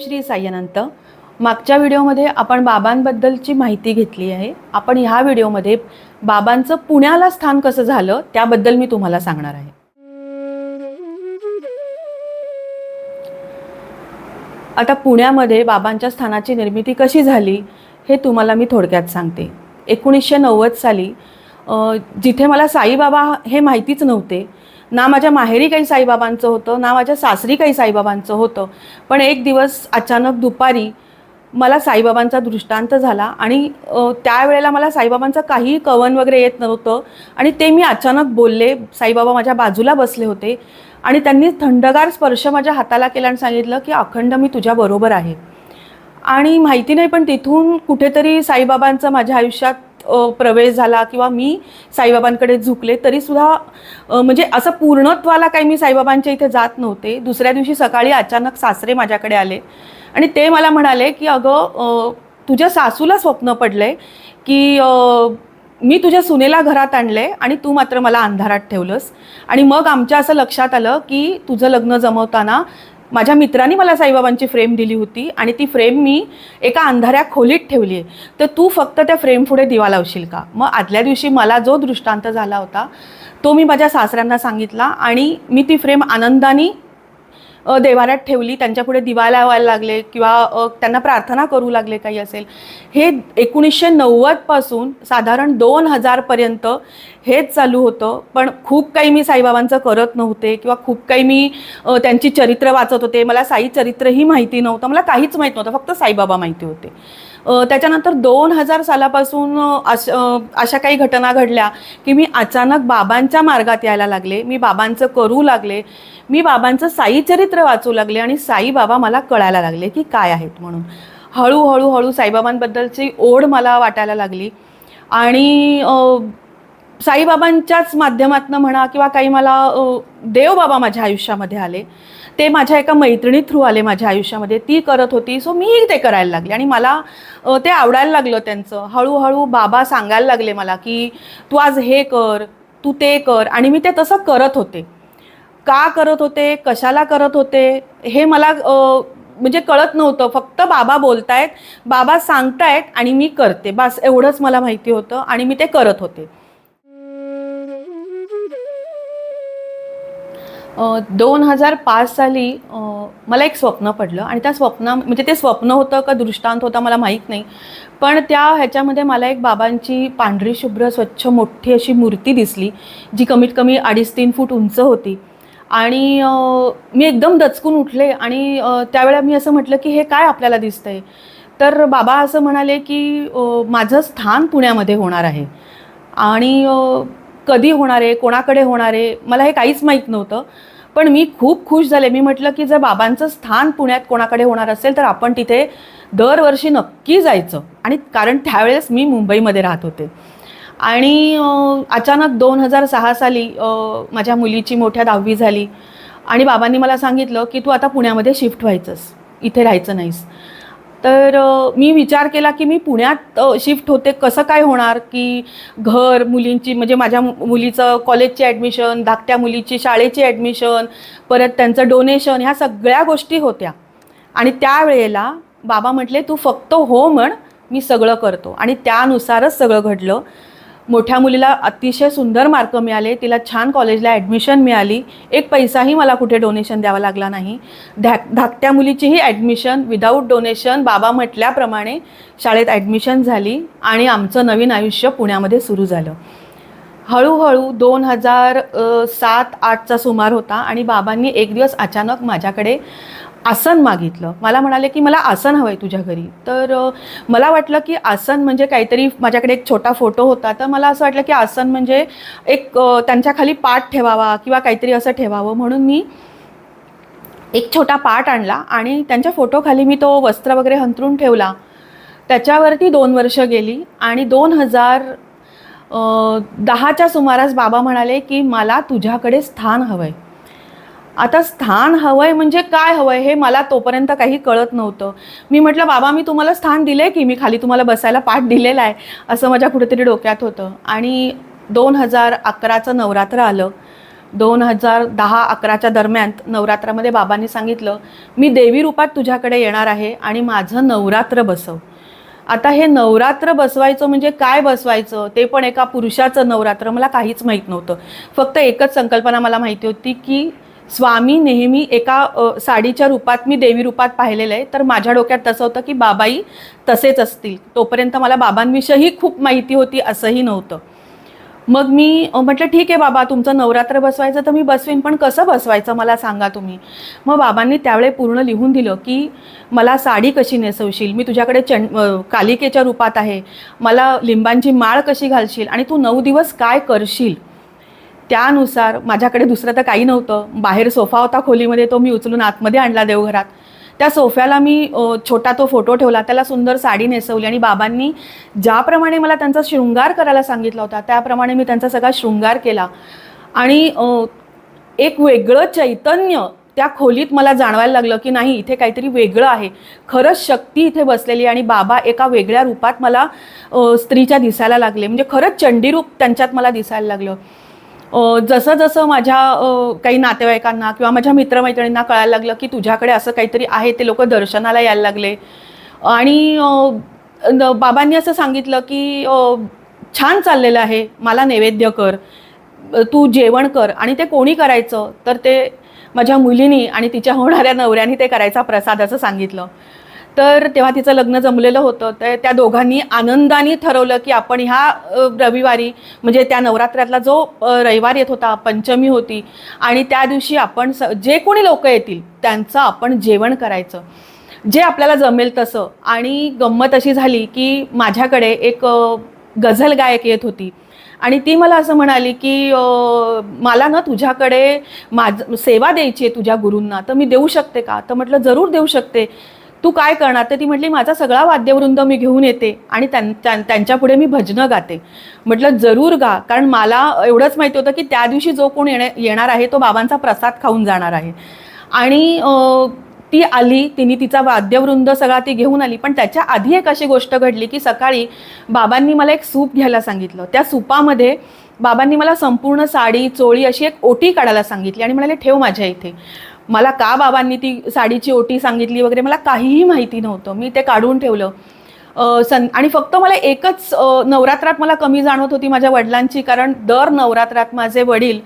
श्री साईअनंत मागच्या व्हिडिओमध्ये आपण बाबांबद्दलची माहिती घेतली आहे. आपण ह्या व्हिडिओमध्ये बाबांचं पुण्याला स्थान कसं झालं त्याबद्दल मी तुम्हाला सांगणार आहे. आता पुण्यामध्ये बाबांच्या स्थानाची निर्मिती कशी झाली हे तुम्हाला मी थोडक्यात सांगते. एकोणीसशे नव्वद साली जिथे मला साईबाबा हे माहितीच नव्हते ना माझ्या माहेरी काही साईबाबांचं होतं ना माझ्या सासरी काही साईबाबांचं होतं. पण एक दिवस अचानक दुपारी मला साईबाबांचा दृष्टांत झाला आणि त्यावेळेला मला साईबाबांचं काही कवन वगैरे येत नव्हतं आणि ते मी अचानक बोलले साईबाबा माझ्या बाजूला बसले होते आणि त्यांनी थंडगार स्पर्श माझ्या हाताला केला आणि सांगितलं की अखंड मी तुझ्याबरोबर आहे. आणि माहिती नाही पण तिथून कुठेतरी साईबाबांचं माझ्या आयुष्यात प्रवेश झाला किंवा मी साईबाबांकडे झुकले तरीसुद्धा म्हणजे असं पूर्णत्वाला काही मी साईबाबांच्या इथे जात नव्हते. दुसऱ्या दिवशी सकाळी अचानक सासरे माझ्याकडे आले आणि ते मला म्हणाले की अगं तुझ्या सासूला स्वप्न पडलंय की मी तुझ्या सुनेला घरात आणले आणि तू मात्र मला अंधारात ठेवलंस. आणि मग आमच्या असं लक्षात आलं की तुझं लग्न जमवताना माझ्या मित्रांनी मला साईबाबांची फ्रेम दिली होती आणि ती फ्रेम मी एका अंधाऱ्या खोलीत ठेवली आहे. तर तू फक्त त्या फ्रेम पुढे दिवा लावशील का? मग आदल्या दिवशी मला जो दृष्टांत झाला होता तो मी माझ्या सासऱ्यांना सांगितला आणि मी ती फ्रेम आनंदाने देवाऱ्यात ठेवली त्यांच्यापुढे दिवा लावायला लागले किंवा त्यांना प्रार्थना करू लागले काही असेल. हे एकोणीसशे नव्वदपासून साधारण दोन हजारपर्यंत हेच चालू होतं. पण खूप काही मी साईबाबांचं करत नव्हते किंवा खूप काही मी त्यांची चरित्र वाचत होते. मला साई चरित्रही माहिती नव्हतं. मला काहीच माहीत नव्हतं. फक्त साईबाबा माहिती होते. त्याच्यानंतर दोन हजार सालापासून अशा अशा काही घटना घडल्या की मी अचानक बाबांच्या मार्गात यायला लागले. मी बाबांचं करू लागले. मी बाबांचं साईचरित्र वाचू लागले आणि साईबाबा मला कळायला लागले की काय आहेत म्हणून. हळूहळू हळू साईबाबांबद्दलची ओढ मला वाटायला लागली. आणि साईबाबांच्याच माध्यमातनं म्हणा किंवा काही मला देवबाबा माझ्या आयुष्यामध्ये आले. ते माझ्या एका मैत्रिणी थ्रू आले माझ्या आयुष्यामध्ये. ती करत होती सो मीही ते करायला लागले. आणि मला ते आवडायला लागलं त्यांचं. हळूहळू बाबा सांगायला लागले मला की तू आज हे कर तू ते कर. आणि मी ते तसं करत होते. का करत होते? कशाला करत होते? हे मला म्हणजे कळत नव्हतं. फक्त बाबा बोलतायत बाबा सांगतायत आणि मी करते. बस एवढंच मला माहिती होतं आणि मी ते करत होते. दोन हजार पाच साली मला एक स्वप्न पडलं आणि त्या स्वप्ना म्हणजे ते स्वप्न होतं का दृष्टांत होता मला माहीत नाही. पण त्या ह्याच्यामध्ये मला एक बाबांची पांढरी शुभ्र स्वच्छ मोठी अशी मूर्ती दिसली जी कमीत कमी अडीच तीन फूट उंच होती. आणि मी एकदम दचकून उठले आणि त्यावेळेला मी असं म्हटलं की हे काय आपल्याला दिसतं आहे तर बाबा असं म्हणाले की माझं स्थान पुण्यामध्ये होणार आहे. आणि कधी होणार आहे कोणाकडे होणार आहे मला हे काहीच माहीत नव्हतं. पण मी खूप खुश झाले. मी म्हटलं की जर बाबांचं स्थान पुण्यात कोणाकडे होणार असेल तर आपण तिथे दरवर्षी नक्की जायचं. आणि कारण त्यावेळेस मी मुंबईमध्ये राहत होते. आणि अचानक दोन हजार सहा साली माझ्या मुलीची मोठ्या दहावी झाली. आणि बाबांनी मला सांगितलं की तू आता पुण्यामध्ये शिफ्ट व्हायचंस. इथे राहायचं नाहीस. तर मी विचार केला की मी पुण्यात शिफ्ट होते कसं काय होणार? की घर मुलींची म्हणजे माझ्या मुलीचं कॉलेजची ॲडमिशन धाकट्या मुलीची शाळेची ॲडमिशन परत त्यांचं डोनेशन ह्या सगळ्या गोष्टी होत्या. आणि त्यावेळेला बाबा म्हटले तू फक्त हो म्हण मी सगळं करतो. आणि त्यानुसारच सगळं घडलं. मोठ्या मुलीला अतिशय सुंदर मार्क मिळाले. तिला छान कॉलेजला ॲडमिशन मिळाली. एक पैसाही मला कुठे डोनेशन द्यावा लागला नाही. धाक धाकट्या मुलीचीही ॲडमिशन विदाऊट डोनेशन बाबा म्हटल्याप्रमाणे शाळेत ॲडमिशन झाली आणि आमचं नवीन आयुष्य पुण्यामध्ये सुरू झालं. हळूहळू दोन हजार सात आठचा सुमार होता आणि बाबांनी एक दिवस अचानक माझ्याकडे आसन मागितलं. मला म्हणाले की मला आसन हवं आहे तुझ्या घरी. तर मला वाटलं की आसन म्हणजे काहीतरी माझ्याकडे एक छोटा फोटो होता. तर मला असं वाटलं की आसन म्हणजे एक त्यांच्याखाली त्यांच्या खाली पाठ ठेवावा किंवा काहीतरी असं ठेवावं. म्हणून मी एक छोटा पाट आणला आणि त्यांच्या फोटोखाली मी तो वस्त्र वगैरे हंतरून ठेवला. त्याच्यावरती दोन वर्ष गेली आणि दोन हजार दहाच्या सुमारास बाबा म्हणाले की मला तुझ्याकडे स्थान हवं आहे आता स्थान हवं आहे म्हणजे काय हवं आहे हे मला तोपर्यंत काही कळत नव्हतं. मी म्हटलं बाबा मी तुम्हाला स्थान दिलं आहे की? मी खाली तुम्हाला बसायला पाठ दिलेला आहे. असं माझ्या कुठेतरी डोक्यात होतं. आणि दोन हजार अकराचं नवरात्र आलं. दोन हजार दहा अकराच्या दरम्यान नवरात्रामध्ये बाबांनी सांगितलं मी देवी रूपात तुझ्याकडे येणार आहे आणि माझं नवरात्र बसव. आता हे नवरात्र बसवायचं म्हणजे काय बसवायचं? ते पण एका पुरुषाचं नवरात्र मला काहीच माहीत नव्हतं. फक्त एकच संकल्पना मला माहिती होती की स्वामी नेहमी एका साडीच्या रूपात मी देवी रूपात पाहिलेलं आहे. तर माझ्या डोक्यात तसं होतं की बाबाई तसेच असतील. तोपर्यंत मला बाबांविषयी खूप माहिती होती असंही नव्हतं. मग मी म्हटलं ठीक आहे बाबा तुमचं नवरात्र बसवायचं तर मी बसवीन पण कसं बसवायचं मला सांगा तुम्ही? मग बाबांनी त्यावेळे पूर्ण लिहून दिलं की मला साडी कशी नेसवशील? मी तुझ्याकडे चं कालिकेच्या रूपात आहे. मला लिंबांची माळ कशी घालशील? आणि तू नऊ दिवस काय करशील? त्यानुसार माझ्याकडे दुसरं तर काही नव्हतं. बाहेर सोफा होता खोलीमध्ये तो मी उचलून आतमध्ये आणला देवघरात. त्या सोफ्याला मी छोटा तो फोटो ठेवला. त्याला सुंदर साडी नेसवली आणि बाबांनी ज्याप्रमाणे मला त्यांचा शृंगार करायला सांगितला होता त्याप्रमाणे मी त्यांचा सगळा शृंगार केला. आणि एक वेगळं चैतन्य त्या खोलीत मला जाणवायला लागलं की नाही इथे काहीतरी वेगळं आहे. खरंच शक्ती इथे बसलेली आणि बाबा एका वेगळ्या रूपात मला स्त्रीच्या दिसायला लागले. म्हणजे खरंच चंडीरूप त्यांच्यात मला दिसायला लागलं. जसं जसं माझ्या काही नातेवाईकांना किंवा माझ्या मित्रमैत्रिणींना कळायला लागलं की तुझ्याकडे असं काहीतरी आहे ते लोक दर्शनाला यायला लागले. आणि न- बाबांनी असं सांगितलं की छान चाललेलं आहे मला नैवेद्य कर तू जेवण कर आणि ते कोणी करायचं तर ते माझ्या मुलीनी आणि तिच्या होणाऱ्या नवऱ्याने ते करायचा प्रसाद असं सांगितलं. तर तेव्हा तिचं लग्न जमलेलं होतं. तर त्या दोघांनी आनंदाने ठरवलं की आपण ह्या रविवारी म्हणजे त्या नवरात्रातला जो रविवार येत होता पंचमी होती आणि त्या दिवशी आपण स जे कोणी लोक येतील त्यांचं आपण जेवण करायचं. जे आपल्याला जमेल तसं. आणि गंमत अशी झाली की माझ्याकडे एक गझल गायक येत होती. आणि ती मला असं म्हणाली की मला ना तुझ्याकडे माझ सेवा द्यायची आहे तुझ्या गुरूंना. तर मी देऊ शकते का? तर म्हटलं जरूर देऊ शकते. तू काय करणार? तर ती म्हटली माझा सगळा वाद्यवृंद मी घेऊन येते आणि त्यां- त्यां- त्यांच्यापुढे मी भजनं गाते. म्हटलं जरूर गा कारण मला एवढंच माहिती होतं की त्या दिवशी जो कोण येणे येणार आहे तो बाबांचा प्रसाद खाऊन जाणार आहे. आणि ती आली तिने तिचा वाद्यवृंद सगळा ती घेऊन आली. पण त्याच्या आधी एक अशी गोष्ट घडली की सकाळी बाबांनी मला एक सूप घ्यायला सांगितलं. त्या सूपामध्ये बाबांनी मला संपूर्ण साडी चोळी अशी एक ओटी काढायला सांगितली आणि म्हणाले ठेव माझ्या इथे. मला का बाबांनी ती साडीची ओटी सांगितली वगैरे मला काहीही माहिती नव्हतं. मी ते काढून ठेवलं. सन सं आणि फक्त मला एकच नवरात्रात मला कमी जाणवत होती माझ्या वडिलांची कारण दर नवरात्रात माझे वडील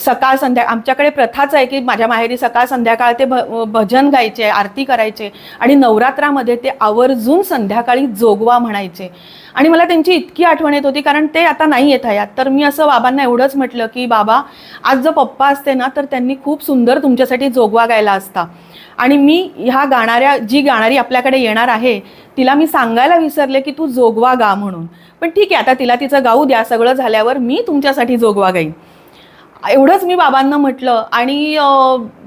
सकाळ संध्या आमच्याकडे प्रथाच आहे की माझ्या माहेरी सकाळ संध्याकाळ ते भ भजन गायचे आरती करायचे आणि नवरात्रामध्ये ते आवर्जून संध्याकाळी जोगवा म्हणायचे. आणि मला त्यांची इतकी आठवण येत होती कारण ते आता नाही येत हयात. तर मी असं बाबांना एवढंच म्हटलं की बाबा आज जर पप्पा असते ना तर त्यांनी खूप सुंदर तुमच्यासाठी जोगवा गायला असता. आणि मी ह्या गाणाऱ्या जी गाणारी आपल्याकडे येणार आहे तिला मी सांगायला विसरले की तू जोगवा गा म्हणून. पण ठीक आहे आता तिला तिचं गाऊ द्या सगळं झाल्यावर मी तुमच्यासाठी जोगवा गाईन. एवढंच मी बाबांना म्हटलं आणि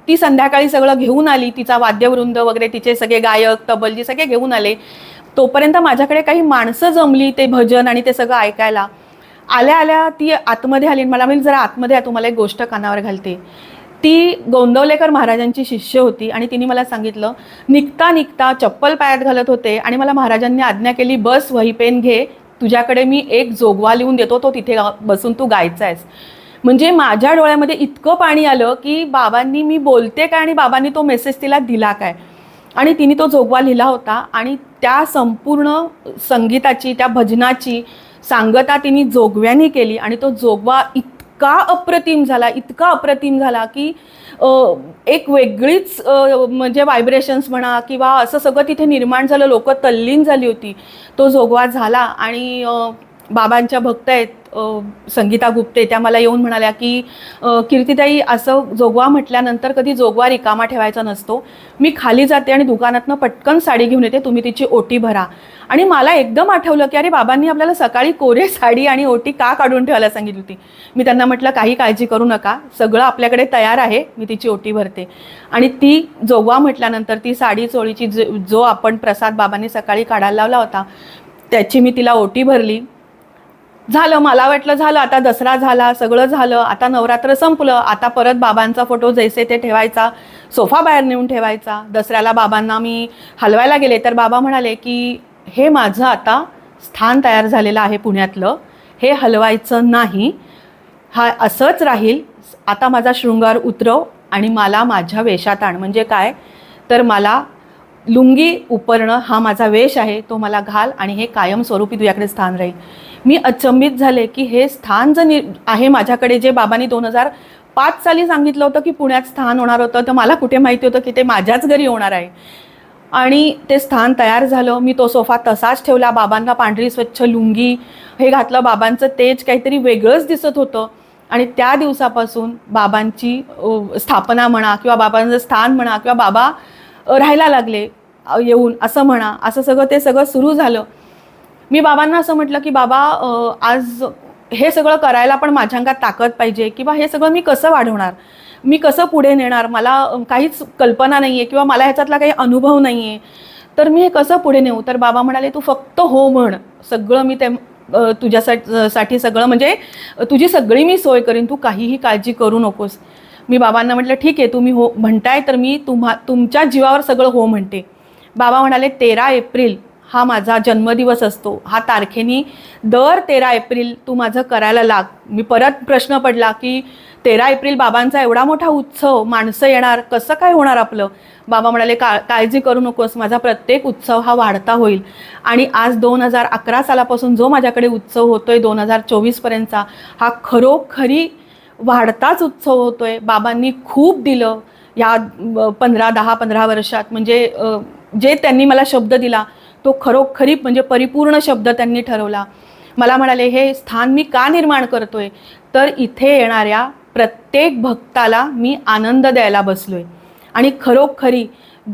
ती संध्याकाळी सगळं घेऊन आली तिचा वाद्यवृंद वगैरे तिचे सगळे गायक तबलजी सगळे घेऊन आले. तोपर्यंत माझ्याकडे काही माणसं जमली ते भजन आणि ते सगळं ऐकायला. आल्या आल्या ती आतमध्ये आली मला म्हणजे जरा आतमध्ये आहे तुम्हाला एक गोष्ट कानावर घालते. ती गोंदवलेकर महाराजांची शिष्य होती आणि तिने मला सांगितलं निघता निघता चप्पल पायात घालत होते आणि मला महाराजांनी आज्ञा केली बस वही पेन घे तुझ्याकडे मी एक जोगवा लिहून देतो तो तिथे बसून तू गायचा आहेस. म्हणजे माझ्या डोळ्यामध्ये इतकं पाणी आलं की बाबांनी मी बोलते काय आणि बाबांनी तो मेसेज तिला दिला काय? आणि तिने तो जोगवा लिहिला होता आणि त्या संपूर्ण संगीताची त्या भजनाची सांगता तिने जोगव्याने केली आणि तो जोगवा इतका अप्रतिम झाला इतका अप्रतिम झाला की एक वेगळीच म्हणजे व्हायब्रेशन्स म्हणा किंवा असं सगळं तिथे निर्माण झालं लोक तल्लीन झाली होती. तो जोगवा झाला आणि बाबांच्या भक्त आहेत संगीता गुप्ते त्या मला येऊन म्हणाल्या की कीर्तिताई असं जोगवा म्हटल्यानंतर कधी जोगवा रिकामा ठेवायचा नसतो. मी खाली जाते आणि दुकानातनं पटकन साडी घेऊन येते तुम्ही तिची ओटी भरा. आणि मला एकदम आठवलं की अरे बाबांनी आपल्याला सकाळी कोरे साडी आणि ओटी का काढून ठेवायला सांगितली होती? मी त्यांना म्हटलं काही काळजी करू नका सगळं आपल्याकडे तयार आहे मी तिची ओटी भरते. आणि ती जोगवा म्हटल्यानंतर ती साडी चोळीची जो जो आपण प्रसाद बाबांनी सकाळी काढायला लावला होता त्याची मी तिला ओटी भरली. झालं मला वाटलं झालं आता दसरा झाला सगळं झालं आता नवरात्र संपलं आता परत बाबांचा फोटो जैसे ते ठेवायचा सोफा बाहेर नेऊन ठेवायचा. दसऱ्याला बाबांना मी हलवायला गेले तर बाबा म्हणाले की हे माझं आता स्थान तयार झालेलं आहे पुण्यातलं. हे हलवायचं नाही. हा असंच राहील. आता माझा शृंगार उतरव आणि मला माझ्या वेशात आण. म्हणजे काय? तर मला लुंगी उपरणं हा माझा वेश आहे. तो मला घाल आणि हे कायमस्वरूपी तुझ्याकडे स्थान राहील. मी अचंबित झाले की हे स्थान जर नि आहे माझ्याकडे जे बाबांनी दोन हजार पाच साली सांगितलं होतं की पुण्यात स्थान होणार होतं तर मला कुठे माहिती होतं की ते माझ्याच घरी होणार आहे. आणि ते स्थान तयार झालं मी तो सोफा तसाच ठेवला बाबांना पांढरी स्वच्छ लुंगी हे घातलं बाबांचं तेज काहीतरी वेगळंच दिसत होतं. आणि त्या दिवसापासून बाबांची स्थापना म्हणा किंवा बाबांचं स्थान म्हणा किंवा बाबा राहायला लागले येऊन असं म्हणा असं सगळं ते सगळं सुरू झालं. मी बाबांना असं म्हटलं की बाबा आज हे सगळं करायला पण माझ्या अंगात ताकद पाहिजे किंवा हे सगळं मी कसं वाढवणार? मी कसं पुढे नेणार? मला काहीच कल्पना नाही आहे किंवा मला ह्याच्यातला काही अनुभव नाही आहे तर मी हे कसं पुढे नेऊ? तर बाबा म्हणाले तू फक्त हो म्हण. सगळं मी ते तुझ्यासाठी साठी सगळं म्हणजे तुझी सगळी मी सोय करीन. तू काहीही काळजी करू नकोस. मी बाबांना म्हटलं ठीक आहे तुम्ही हो म्हणताय तर मी तुम्हा तुमच्या जीवावर सगळं हो म्हणते. बाबा म्हणाले तेरा एप्रिल हा माझा जन्मदिवस असतो. हा तारखेनी दर तेरा एप्रिल तू माझं करायला लाग. मी परत प्रश्न पडला की तेरा एप्रिल बाबांचा एवढा मोठा उत्सव माणसं येणार कसं काय होणार आपलं? बाबा म्हणाले का काळजी करू नकोस माझा प्रत्येक उत्सव हा वाढता होईल. आणि आज दोन हजार अकरा सालापासून जो माझ्याकडे उत्सव होतो आहे दोन हजार चोवीसपर्यंतचा हा खरोखरी वाढताच उत्सव होतो आहे बाबांनी खूप दिलं. या पंधरा दहा पंधरा वर्षात. म्हणजे जे त्यांनी मला शब्द दिला तो खरोखरी म्हणजे परिपूर्ण शब्द त्यांनी ठरवला. मला म्हणाले हे स्थान मी का निर्माण करतोय? तर इथे येणाऱ्या प्रत्येक भक्ताला मी आनंद द्यायला बसलोय. आणि खरोखरी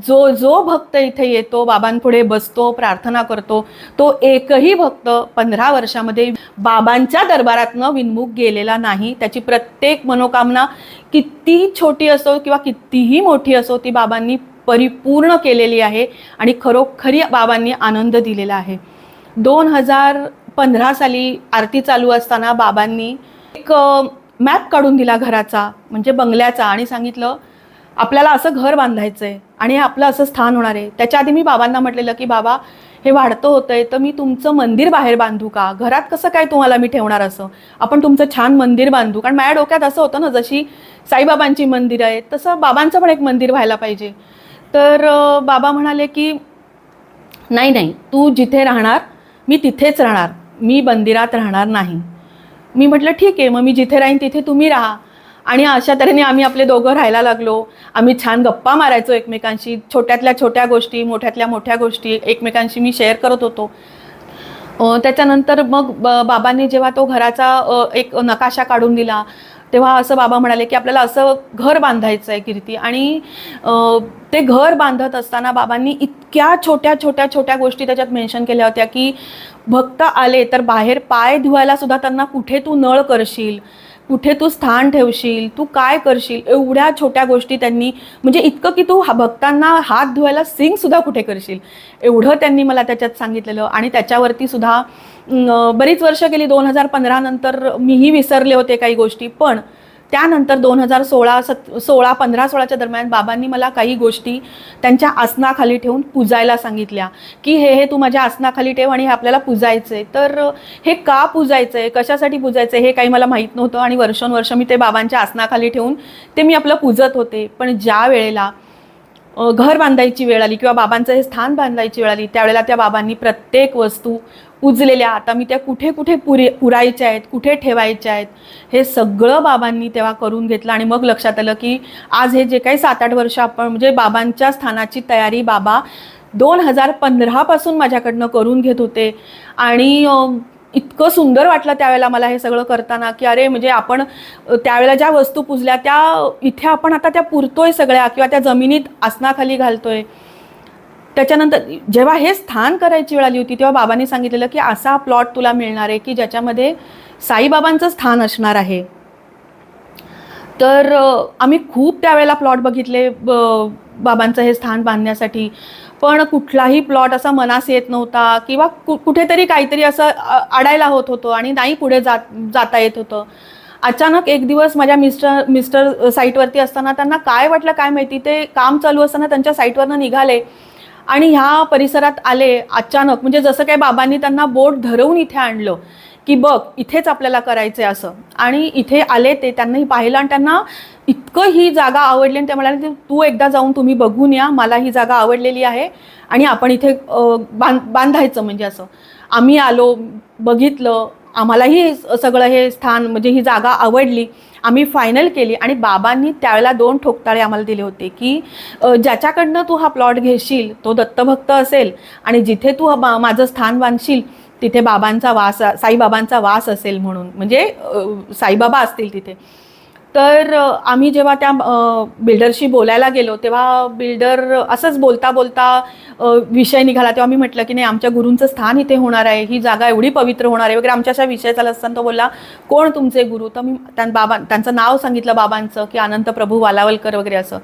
जो जो भक्त इथे येतो बाबांपुढे बसतो प्रार्थना करतो तो एकही भक्त पंधरा वर्षामध्ये बाबांच्या दरबारातनं विनमुख गेलेला नाही. त्याची प्रत्येक मनोकामना कितीही छोटी असो किंवा कितीही मोठी असो ती बाबांनी परिपूर्ण केलेली आहे आणि खरोखरी बाबांनी आनंद दिलेला आहे. दोन हजार पंधरा साली आरती चालू असताना बाबांनी एक मॅप काढून दिला घराचा म्हणजे बंगल्याचा आणि सांगितलं आपल्याला असं घर बांधायचं आहे आणि आपलं असं स्थान होणार आहे. त्याच्या आधी मी बाबांना म्हटलेलं की बाबा हे वाढतं होतंय तर मी तुमचं मंदिर बाहेर बांधू का? घरात कसं काय तुम्हाला मी ठेवणार असं? आपण तुमचं छान मंदिर बांधू. कारण माझ्या डोक्यात असं होतं ना जशी साईबाबांची मंदिरं आहेत तसं बाबांचं पण एक मंदिर व्हायला पाहिजे. तर बाबा म्हणाले की नाही नाही तू जिथे राहणार मी तिथेच राहणार. मी मंदिरात राहणार नाही. मी म्हटलं ठीक आहे मग मी जिथे राहीन तिथे तुम्ही राहा. आणि अशा तऱ्हेने आम्ही आपले दोघं राहायला लागलो. आम्ही छान गप्पा मारायचो एकमेकांशी. छोट्यातल्या छोट्या गोष्टी मोठ्यातल्या मोठ्या गोष्टी एकमेकांशी मी शेअर करत होतो. त्याच्यानंतर मग ब- बाबांनी जेव्हा तो घराचा एक नकाशा काढून दिला तेव्हा असं बाबा म्हणाले की आपल्याला असं घर बांधायचं आहे कीर्ती. आणि ते घर बांधत असताना बाबांनी इतक्या छोट्या छोट्या छोट्या गोष्टी त्याच्यात मेन्शन केल्या होत्या की भक्त आले तर बाहेर पाय धुवायला सुद्धा त्यांना कुठे तू नळ करशील? कुठे तू स्थान ठेवशील तू काय करशील एवढ्या छोट्या गोष्टी त्यांनी म्हणजे इतकं की तू हा भक्तांना हात धुवायला सिंग सुद्धा कुठे करशील? एवढं त्यांनी मला त्याच्यात सांगितलेलं आणि त्याच्यावरती सुद्धा बरीच वर्ष गेली दोन हजार पंधरा नंतर मीही विसरले होते काही गोष्टी पण त्यानंतर दोन हजार सोळा सत सोळा पंधरा सोळाच्या दरम्यान बाबांनी मला काही गोष्टी त्यांच्या आसनाखाली ठेवून पूजायला सांगितल्या की हे हे तू माझ्या आसनाखाली ठेव आणि हे आपल्याला पूजायचं आहे तर हे का पूजायचं आहे कशासाठी पूजायचं आहे हे काही मला माहीत नव्हतं आणि वर्षानुवर्ष मी ते बाबांच्या आसनाखाली ठेवून ते मी आपलं पूजत होते. पण ज्या वेळेला घर बांधायची वेळ आली किंवा बाबांचं हे स्थान बांधायची वेळ आली त्यावेळेला त्या बाबांनी प्रत्येक वस्तू उजलेल्या आता मी त्या कुठे कुठे पुरे पुरायच्या आहेत कुठे ठेवायच्या आहेत हे सगळं बाबांनी तेव्हा करून घेतलं. आणि मग लक्षात आलं की आज हे जे काही सात आठ वर्ष आपण म्हणजे बाबांच्या स्थानाची तयारी बाबा दोन हजार पंधरापासून माझ्याकडनं करून घेत होते. आणि इतकं सुंदर वाटलं त्यावेळेला मला हे सगळं करताना की अरे म्हणजे आपण त्यावेळेला ज्या वस्तू पुजल्या त्या इथे आपण आता त्या पुरतोय सगळ्या किंवा त्या जमिनीत आसनाखाली घालतोय. त्याच्यानंतर जेव्हा हे स्थान करायची वेळ आली होती तेव्हा बाबांनी सांगितलेलं की असा प्लॉट तुला मिळणार आहे की ज्याच्यामध्ये साईबाबांचं स्थान असणार आहे. तर आम्ही खूप त्यावेळेला प्लॉट बघितले ब- बाबांचं हे स्थान बांधण्यासाठी. पण कुठलाही प्लॉट असा मनास येत नव्हता किंवा कु कुठेतरी काहीतरी असं अडायला होत होतं आणि नाही पुढे जात जाता येत होतं. अचानक एक दिवस माझ्या मिस्टर मिस्टर साईटवरती असताना त्यांना काय वाटलं काय माहिती ते काम चालू असताना त्यांच्या साईटवरनं निघाले. आणि ह्या परिसरात आले अचानक म्हणजे जसं काय बाबांनी त्यांना बोट धरवून इथे आणलं की बघ इथेच आपल्याला करायचं आहे असं. आणि इथे आले ते त्यांनाही पाहिलं आणि त्यांना इतकं ही जागा आवडली आणि ते म्हणाले की तू एकदा जाऊन तुम्ही बघून या मला ही जागा आवडलेली आहे आणि आपण इथे बांध बांधायचं म्हणजे असं. आम्ही आलो बघितलं आम्हालाही हे सगळं हे स्थान म्हणजे ही जागा आवडली. आम्ही फायनल केली आणि बाबांनी त्यावेळेला दोन ठोकताळे आम्हाला दिले होते की ज्याच्याकडनं तू हा प्लॉट घेशील तो दत्तभक्त असेल आणि जिथे तू हा बा- माझं स्थान बांधशील तिथे बाबांचा वास साईबाबांचा वास असेल म्हणून. म्हणजे साईबाबा असतील तिथे. तर आम्ही जेव्हा त्या बिल्डरशी बोलायला गेलो तेव्हा बिल्डर असंच बोलता बोलता विषय निघाला. तेव्हा मी म्हटलं की नाही आमच्या गुरूंचं स्थान इथे होणार आहे. ही जागा एवढी पवित्र होणार आहे. वगैरे आमच्या अशा विषय चालत असताना तो बोलला कोण तुमचे गुरु? तर मी त्यां बाबा त्यांचं नाव सांगितलं बाबांचं की अनंत प्रभू वालावलकर वगैरे असं.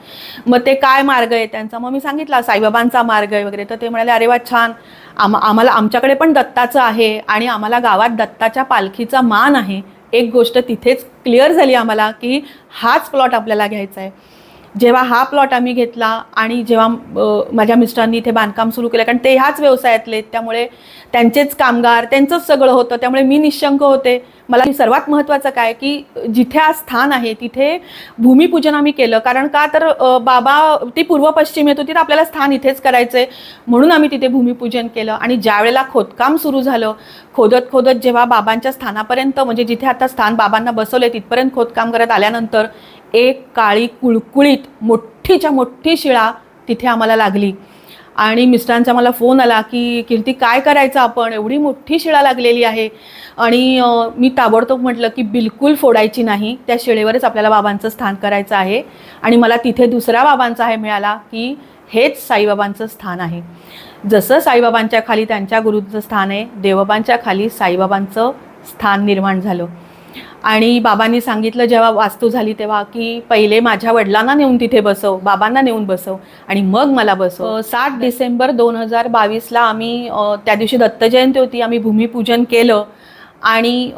मग ते काय मार्ग आहे त्यांचा? मग मी सांगितला साईबाबांचा मार्ग आहे वगैरे. तर ते म्हणाले अरे वा छान. आम आम्हाला आमच्याकडे पण दत्ताचं आहे आणि आम्हाला गावात दत्ताच्या पालखीचा मान आहे. एक गोष्ट तिथेच क्लिअर झाली आम्हाला की हाच प्लॉट आपल्याला घ्यायचा आहे. जेव्हा हा प्लॉट आम्ही घेतला आणि जेव्हा माझ्या मिस्टरांनी इथे बांधकाम सुरू केलं कारण ते ह्याच व्यवसायातले आहेत, त्यामुळे त्यांचेच कामगार त्यांचंच सगळं होतं. त्यामुळे मी निशंक होते. मला सर्वात महत्त्वाचं काय की जिथे आज स्थान आहे तिथे भूमिपूजन आम्ही केलं. कारण का तर बाबा ती पूर्व पश्चिम येत होती तर आपल्याला स्थान इथेच करायचं आहे म्हणून आम्ही तिथे भूमिपूजन केलं. आणि ज्यावेळेला खोदकाम सुरू झालं खोदत खोदत जेव्हा बाबांच्या स्थानापर्यंत म्हणजे जिथे आता स्थान बाबांना बसवले तिथपर्यंत खोदकाम करत आल्यानंतर एक काळी कुळकुळीत मोठीच्या मोठी शिळा तिथे आम्हाला लागली. आणि मिस्टरांचा मला फोन आला की कीर्ती काय करायचं आपण? एवढी मोठी शिळा लागलेली आहे. आणि मी ताबडतोब म्हटलं की बिलकुल फोडायची नाही. त्या शिळेवरच आपल्याला बाबांचं स्थान करायचं आहे. आणि मला तिथे दुसरा बाबांचा आहे मिळाला की हेच साईबाबांचं स्थान आहे. जसं साईबाबांच्या खाली त्यांच्या गुरुचं स्थान आहे देवबाबांच्या खाली साईबाबांचं स्थान निर्माण झालं. आणि बाबांनी सांगितलं जेव्हा वास्तू झाली तेव्हा की पहिले माझ्या वडिलांना नेऊन तिथे बसव बाबांना नेऊन बसव आणि मग मला बसव. सात डिसेंबर दोन हजार बावीसला आम्ही त्या दिवशी दत्त जयंती होती आम्ही भूमिपूजन केलं आणि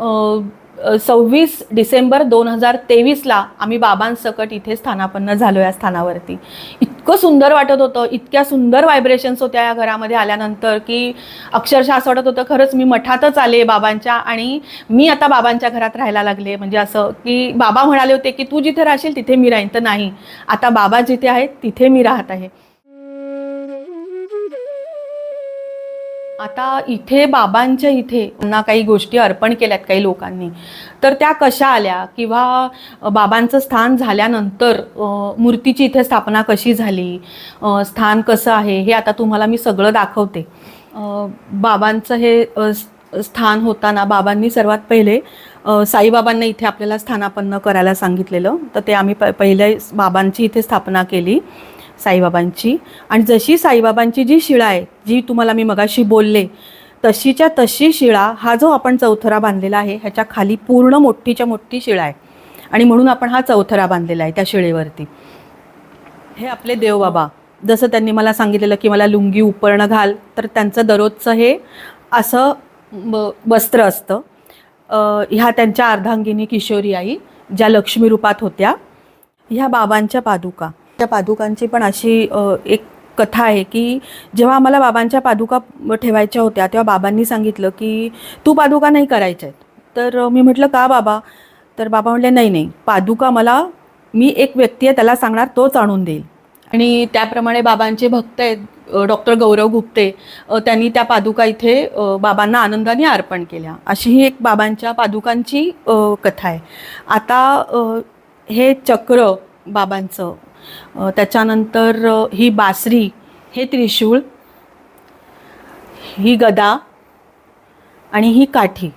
सव्वीस डिसेंबर दोन हजार तेवीसला आम्ही बाबांसकट इथे स्थानापन्न झालो या स्थानावरती. इतकं सुंदर वाटत होतं इतक्या सुंदर व्हायब्रेशन्स होत्या या घरामध्ये आल्यानंतर की अक्षरशः असं वाटत होतं खरंच मी मठातच आले बाबांच्या आणि मी आता बाबांच्या घरात राहायला लागले. म्हणजे असं की बाबा म्हणाले होते की तू जिथे राहशील तिथे मी राहीन. तर नाही आता बाबा जिथे आहेत तिथे मी राहत आहे. आता इथे बाबांच्या इथे ना काही गोष्टी अर्पण केल्यात काही लोकांनी. तर त्या कशा आल्या? किंवा बाबांचं स्थान झाल्यानंतर मूर्तीची इथे स्थापना कशी झाली? स्थान कसं आहे? हे आता तुम्हाला मी सगळं दाखवते. बाबांचं हे स्थान होताना बाबांनी सर्वात पहिले साईबाबांना इथे आपल्याला स्थानापन्न करायला सांगितलेलं. तर ते आम्ही प पहिले बाबांची इथे स्थापना केली. साईबाबांची. आणि जशी साईबाबांची जी शिळा आहे जी तुम्हाला मी मगाशी बोलले तशीच्या तशी शिळा हा जो आपण चौथरा बांधलेला आहे ह्याच्या खाली पूर्ण मोठीच्या मोठी शिळा आहे. आणि म्हणून आपण हा चौथरा बांधलेला आहे त्या शिळेवरती. हे आपले देवबाबा. जसं त्यांनी मला सांगितलेलं की मला लुंगी उपरणं घाल तर त्यांचं दररोजचं हे असं ब वस्त्र असतं. ह्या त्यांच्या अर्धांगिनी किशोरी आई ज्या लक्ष्मी रूपात होत्या ह्या बाबांच्या पादुका. त्या पादुकांची पण अशी एक कथा आहे की जेव्हा आम्हाला बाबांच्या पादुका ठेवायच्या होत्या तेव्हा बाबांनी सांगितलं की तू पादुका नाही करायच्या आहेत. तर मी म्हटलं का बाबा? तर बाबा म्हटले नाही नाही पादुका मला मी एक व्यक्ती आहे त्याला सांगणार तोच आणून देईल. आणि त्याप्रमाणे बाबांचे भक्त आहेत डॉक्टर गौरव गुप्ते त्यांनी त्या पादुका इथे बाबांना आनंदाने अर्पण केल्या. अशी ही एक बाबांच्या पादुकांची कथा आहे. आता हे चक्र बाबांचं त्याच्यानंतर ही बासरी हे त्रिशूळ ही गदा आणि ही काठी.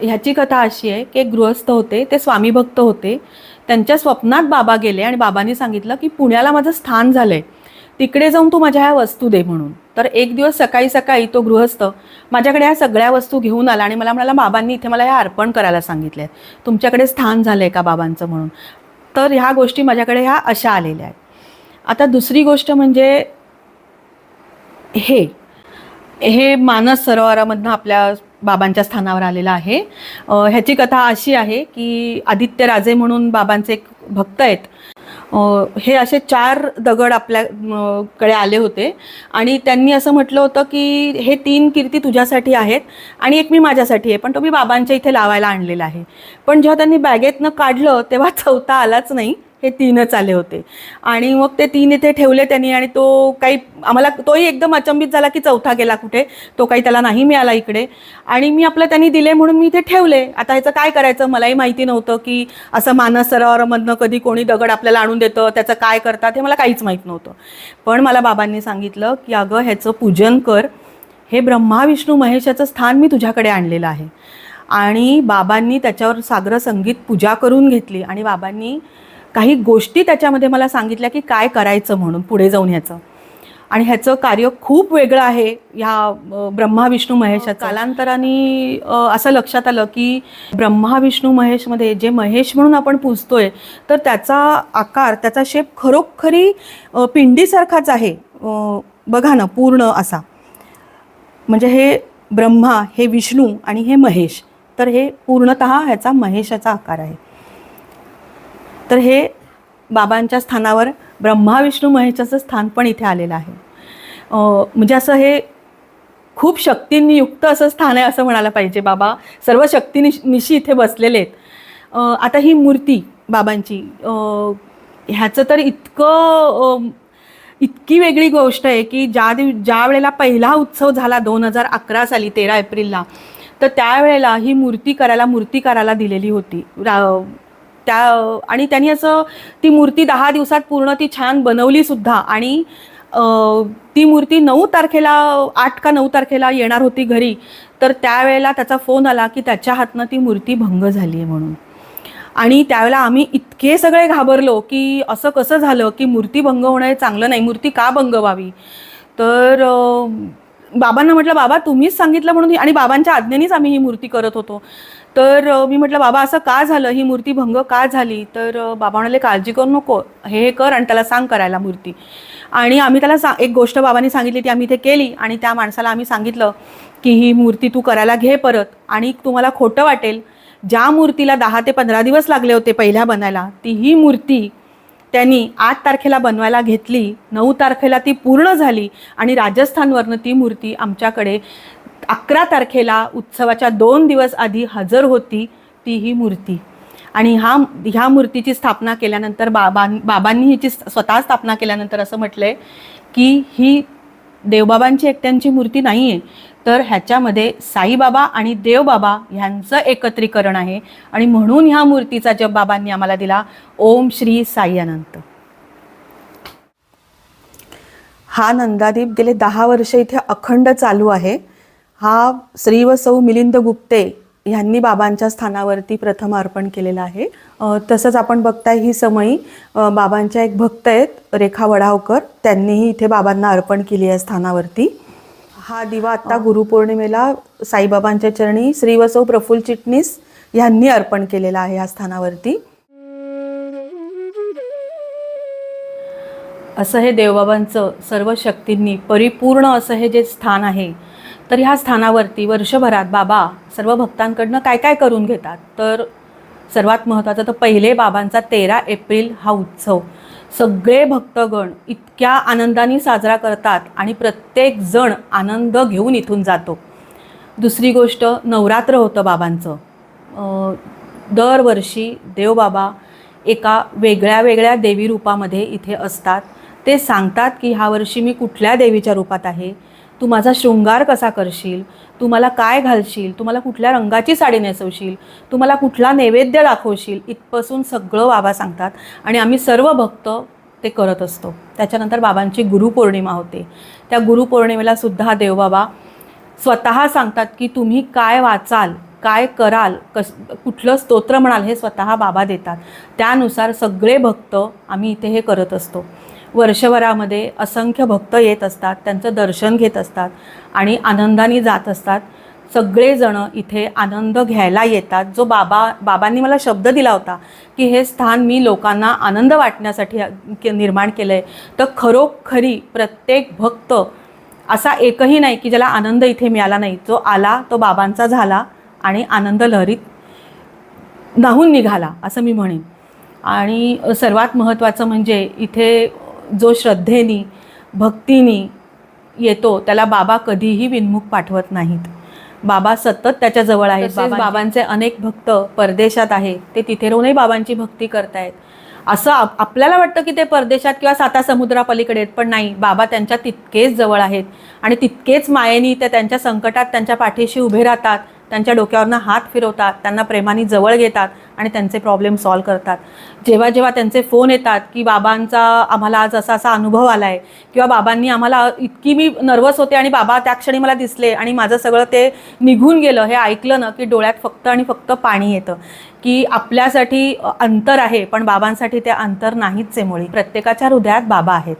ह्याची कथा अशी आहे की एक गृहस्थ होते ते स्वामी भक्त होते. त्यांच्या स्वप्नात बाबा गेले आणि बाबांनी सांगितलं की पुण्याला माझं स्थान झालं आहे तिकडे जाऊन तू माझ्या ह्या वस्तू दे म्हणून. तर एक दिवस सकाळी सकाळी तो गृहस्थ माझ्याकडे ह्या सगळ्या वस्तू घेऊन आला आणि मला म्हणाला बाबांनी इथे मला ह्या अर्पण करायला सांगितले तुमच्याकडे स्थान झालं आहे का बाबांचं म्हणून? तर ह्या गोष्टी माझ्याकडे ह्या अशा आलेल्या आहेत. आता दुसरी गोष्ट म्हणजे हे. हे मानस सरोवरामधनं आपल्या बाबांच्या स्थानावर आलेलं आहे. ह्याची कथा अशी आहे की आदित्य राजे म्हणून बाबांचे एक भक्त आहेत. हे असे चार दगड आपल्याकडे आले होते. आणि त्यांनी असं म्हटलं होतं की हे तीन कीर्ती तुझ्यासाठी आहेत आणि एक मी माझ्यासाठी आहे पण तो मी बाबांच्या इथे लावायला आणलेला आहे. पण जेव्हा त्यांनी बॅगेतनं काढलं तेव्हा चौथा आलाच नाही. हे तीनच आले होते. आणि मग ते तीन इथे ठेवले त्यांनी आणि तो काही आम्हाला तोही एकदम अचंबित झाला की चौथा गेला कुठे? तो काही त्याला नाही मिळाला इकडे. आणि मी आपलं त्यांनी दिले म्हणून मी इथे ठेवले. आता ह्याचं काय करायचं? मलाही माहिती नव्हतं की असं मानस सरोवरामधनं कधी कोणी दगड आपल्याला आणून देतं त्याचं काय करतात हे मला काहीच माहीत नव्हतं. पण मला बाबांनी सांगितलं की अगं ह्याचं पूजन कर. हे ब्रह्मा विष्णू महेशाचं स्थान मी तुझ्याकडे आणलेलं आहे. आणि बाबांनी त्याच्यावर सागर संगीत पूजा करून घेतली. आणि बाबांनी काही गोष्टी त्याच्यामध्ये मला सांगितल्या की काय करायचं म्हणून पुढे जाऊन ह्याचं. आणि ह्याचं कार्य खूप वेगळं आहे ह्या ब्रह्मा विष्णू महेशाचं कालांतराने असं लक्षात आलं की ब्रह्मा विष्णू महेशमध्ये जे महेश म्हणून आपण पूजतोय तर त्याचा आकार त्याचा शेप खरोखरी पिंडीसारखाच आहे. बघा ना पूर्ण असा. म्हणजे हे ब्रह्मा हे विष्णू आणि हे महेश तर हे पूर्णत ह्याचा महेशाचा आकार आहे. तर हे बाबांच्या स्थानावर ब्रह्मा विष्णू महेशाचं स्थान पण इथे आलेलं आहे. म्हणजे असं हे खूप शक्तींनी युक्त असं स्थान आहे असं म्हणायला पाहिजे बाबा. सर्व शक्तीनिश निशी इथे बसलेले आहेत. आता ही मूर्ती बाबांची ह्याचं तर इतकं इतकी वेगळी गोष्ट आहे की ज्या दिव ज्या वेळेला पहिला उत्सव झाला दोन हजार अकरा साली तेरा एप्रिलला तर त्यावेळेला ही मूर्ती करायला मूर्तिकाराला दिलेली होती. रा त्या आणि त्यांनी असं ती मूर्ती दहा दिवसात पूर्ण ती छान बनवली सुद्धा. आणि ती मूर्ती नऊ तारखेला आठ का नऊ तारखेला येणार होती घरी. तर त्यावेळेला त्याचा फोन आला की त्याच्या हातनं ती मूर्ती भंग झाली आहे म्हणून. आणि त्यावेळेला आम्ही इतके सगळे घाबरलो की असं कसं झालं की मूर्ती भंग होणं हे चांगलं नाही. मूर्ती का भंग व्हावी? तर बाबांना म्हटलं बाबा तुम्हीच सांगितलं म्हणून आणि बाबांच्या आज्ञेनेच आम्ही ही मूर्ती करत होतो. तर मी म्हटलं बाबा असं का झालं? ही मूर्ती भंग का झाली? तर बाबा म्हणाले काळजी करू नको. हे हे कर आणि त्याला सांग करायला मूर्ती. आणि आम्ही त्याला सा एक गोष्ट बाबांनी सांगितली ती आम्ही इथे केली आणि त्या माणसाला आम्ही सांगितलं की ही मूर्ती तू करायला घे परत. आणि तुम्हाला खोटं वाटेल ज्या मूर्तीला दहा ते पंधरा दिवस लागले होते पहिल्या बनायला ती ही मूर्ती त्यांनी आठ तारखेला बनवायला घेतली नऊ तारखेला ती पूर्ण झाली आणि राजस्थानवरनं ती मूर्ती आमच्याकडे अकरा तारखेला उत्सवाच्या दोन दिवस आधी हजर होती ती ही मूर्ती. आणि हा ह्या मूर्तीची स्थापना केल्यानंतर बाबां बाबांनी हिची स्वतः स्थापना केल्यानंतर असं म्हटलं आहे की ही देवबाबांची एकट्यांची मूर्ती नाही आहे तर ह्याच्यामध्ये साईबाबा आणि देवबाबा ह्यांचं एकत्रीकरण आहे आणि म्हणून ह्या मूर्तीचा जप बाबांनी आम्हाला दिला. ओम श्री साई अनंत. हा नंदादीप गेले दहा वर्ष इथे अखंड चालू आहे. हा श्री व सौ मिलिंद गुप्ते ह्यांनी बाबांच्या स्थानावरती प्रथम अर्पण केलेलं आहे. तसंच आपण बघताय ही समयी बाबांच्या एक भक्त आहेत रेखा वडावकर त्यांनीही इथे बाबांना अर्पण केली आहे स्थानावरती. हा दिवा आत्ता गुरुपौर्णिमेला साईबाबांच्या चरणी श्री वसव प्रफुल्ल चिटणीस ह्यांनी अर्पण केलेला आहे ह्या स्थानावरती. असं हे देवबाबांचं सर्व शक्तींनी परिपूर्ण असं हे जे स्थान आहे तर ह्या स्थानावरती वर्षभरात बाबा सर्व भक्तांकडनं काय काय करून घेतात? तर सर्वात महत्त्वाचं तर पहिले बाबांचा तेरा एप्रिल हा उत्सव. सगळे भक्तगण इतक्या आनंदाने साजरा करतात आणि प्रत्येक जण आनंद घेऊन इथून जातो. दुसरी गोष्ट नवरात्र होतं बाबांचं. दरवर्षी देवबाबा एका वेगळ्या वेगळ्या देवी रूपामध्ये इथे असतात. ते सांगतात की ह्या वर्षी मी कुठल्या देवीच्या रूपात आहे? तू माझा शृंगार कसा करशील? तू मला काय घालशील? तू मला कुठल्या रंगाची साडी नेसवशील? तू मला कुठला नैवेद्य दाखवशील? इथपासून सगळं बाबा सांगतात आणि आम्ही सर्व भक्त ते करत असतो. त्याच्यानंतर बाबांची गुरुपौर्णिमा होते. त्या गुरुपौर्णिमेला सुद्धा देवबाबा स्वतः सांगतात की तुम्ही काय वाचाल काय कराल कस कुठलं स्तोत्र म्हणाल हे स्वतः बाबा देतात. त्यानुसार सगळे भक्त आम्ही इथे हे करत असतो. वर्षभरामध्ये असंख्य भक्त येत असतात त्यांचं दर्शन घेत असतात आणि आनंदाने जात असतात. सगळेजणं इथे आनंद घ्यायला येतात. जो बाबा बाबांनी मला शब्द दिला होता की हे स्थान मी लोकांना आनंद वाटण्यासाठी के- निर्माण केलं आहे तर खरोखरी प्रत्येक भक्त असा एकही नाही की ज्याला आनंद इथे मिळाला नाही. जो आला तो बाबांचा झाला आणि आनंद लहरीत नाहून निघाला असं मी म्हणेन. आणि सर्वात महत्त्वाचं म्हणजे इथे जो श्रद्धेनी भक्तीनी येतो त्याला बाबा कधीही विनमुख पाठवत नाहीत. बाबा सतत त्याच्याजवळ आहेत. बाबांचे अनेक भक्त परदेशात आहेत. ते तिथे राहूनही बाबांची भक्ती करतायत. असं आप आपल्याला वाटतं की ते परदेशात किंवा साता समुद्रापलीकडे आहेत पण नाही. बाबा त्यांच्या तितकेच जवळ आहेत. आणि तितकेच मायेनी ते त्यांच्या संकटात त्यांच्या पाठीशी उभे राहतात. त्यांच्या डोक्यावरनं हात फिरवतात त्यांना प्रेमाने जवळ घेतात आणि त्यांचे प्रॉब्लेम सॉल्व करतात. जेव्हा जेव्हा त्यांचे फोन येतात की बाबांचा आम्हाला आज असा असा अनुभव आला आहे किंवा बाबांनी आम्हाला इतकी मी नर्वस होते आणि बाबा त्या क्षणी मला दिसले आणि माझं सगळं ते निघून गेलं हे ऐकलं ना की डोळ्यात फक्त आणि फक्त पाणी येतं. की आपल्यासाठी अंतर आहे पण बाबांसाठी ते अंतर नाहीच आहे मुळी. प्रत्येकाच्या हृदयात बाबा आहेत.